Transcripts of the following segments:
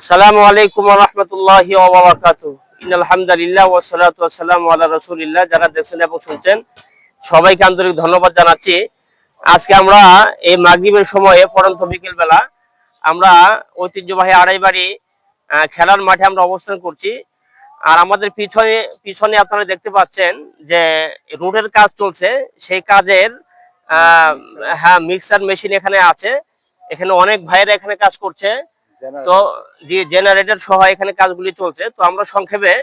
আসসালামু আলাইকুম রহমতুল্লাহি ওবরাকাতু ইনাল হামদুলিল্লাহ ওয়া সালাতু ওয়াসসালামু যারা দেখছেন এবং শুনছেন, সবাইকে আন্তরিক ধন্যবাদ জানাচ্ছি। আজকে আমরা এই মাগরিবের সময়ে পড়ন্ত বিকেল বেলা আমরা ঐতিহ্যবাহী আড়াইবাড়ি খেলার মাঠে আমরা অবস্থান করছি। আর আমাদের পিছনে পিছনে আপনারা দেখতে পাচ্ছেন যে রোডের কাজ চলছে। সেই কাজের হ্যাঁ মিক্সার মেশিন এখানে আছে। এখানে অনেক ভাইয়েরা এখানে কাজ করছে। তো জি জেনারেটর সহ এখানে কাজগুলি চলছে, তো আমরা সংক্ষেপে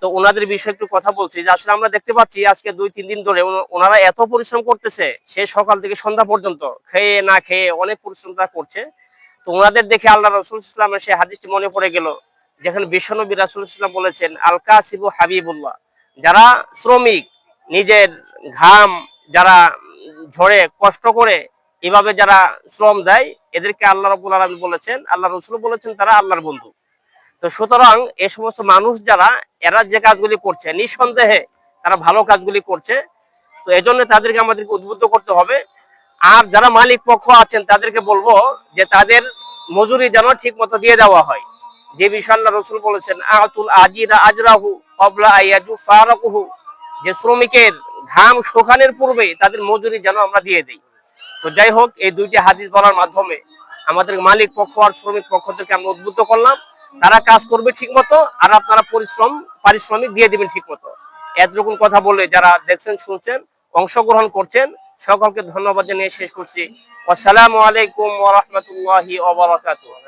তো ওনাদের বিষয়ে একটু কথা বলছি যে আসলে আমরা দেখতে পাচ্ছি আজকে দুই, তিন দিন ধরে ওনারা এত পরিশ্রম করতেছে, সে সকাল থেকে সন্ধ্যা পর্যন্ত, খেয়ে না খেয়ে অনেক পরিশ্রম তারা করছে। তো ওনাদের দেখে আল্লাহ রসুল ইসলামের সেই হাদিসটি মনে পড়ে গেল, যেখানে বিশ্বনবী রাসুল ইসলাম বলেছেন আলকা সিবু হাবিবুল্লাহ। যারা শ্রমিক, নিজের ঘাম যারা ঝরে, কষ্ট করে এভাবে যারা শ্রম দেয়, এদেরকে আল্লাহ রবুল আলমী বলেছেন, আল্লাহ রসুল বলেছেন, তারা আল্লাহর বন্ধু। তো সুতরাং এই সমস্ত মানুষ যারা, এরা যে কাজগুলি করছে, নিঃসন্দেহে তারা ভালো কাজগুলি করছে। তো এই জন্য তাদেরকে আমাদেরকে উদ্বুদ্ধ করতে হবে। আর যারা মালিক পক্ষ আছেন, তাদেরকে বলব যে তাদের মজুরি যেন ঠিক মতো দিয়ে দেওয়া হয়। যে বিষয় আল্লাহ রসুল বলেছেন, আতুল আজিরা আজরাহু অবলা আয়াজু ফারাকুহু। যে শ্রমিকের ঘাম শুকানোর পূর্বে তাদের মজুরি যেন আমরা দিয়ে দিই। তো যাই হোক, এই দুইটি হাদিস বলার মাধ্যমে আমাদের মালিক পক্ষ আর শ্রমিক পক্ষ থেকে আমরা উদ্বুদ্ধ করলাম। তারা কাজ করবে ঠিক মতো আর আপনারা পরিশ্রম, পারিশ্রমিক দিয়ে দিবেন ঠিক মতো এতরকম কথা বলে যারা দেখছেন, শুনছেন, অংশগ্রহণ করছেন, সকলকে ধন্যবাদ জানিয়ে শেষ করছি। আসসালামু আলাইকুম ওয়া রাহমাতুল্লাহি ওয়া বারাকাতুহু।